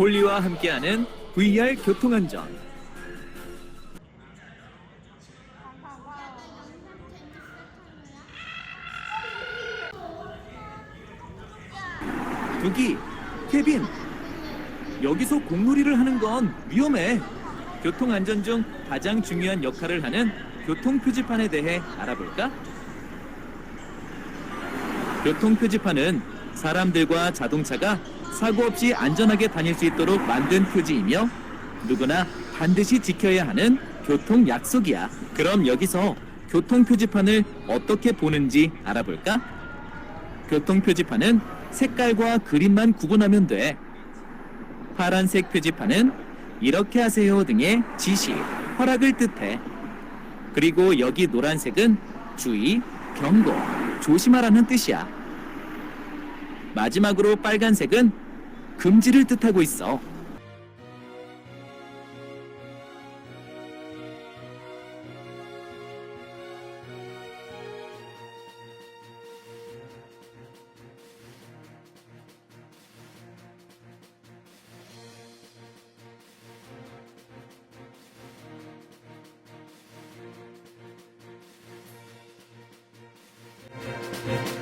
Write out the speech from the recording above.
폴리와 함께하는 VR 교통안전. 두기, 케빈. 여기서 공놀이를 하는 건 위험해. 교통안전 중 가장 중요한 역할을 하는 교통표지판에 대해 알아볼까? 교통표지판은 사람들과 자동차가 사고 없이 안전하게 다닐 수 있도록 만든 표지이며 누구나 반드시 지켜야 하는 교통 약속이야. 그럼 여기서 교통 표지판을 어떻게 보는지 알아볼까? 교통 표지판은 색깔과 그림만 구분하면 돼. 파란색 표지판은 이렇게 하세요 등의 지시, 허락을 뜻해. 그리고 여기 노란색은 주의, 경고, 조심하라는 뜻이야. 마지막으로 빨간색은 금지를 뜻하고 있어. Yeah.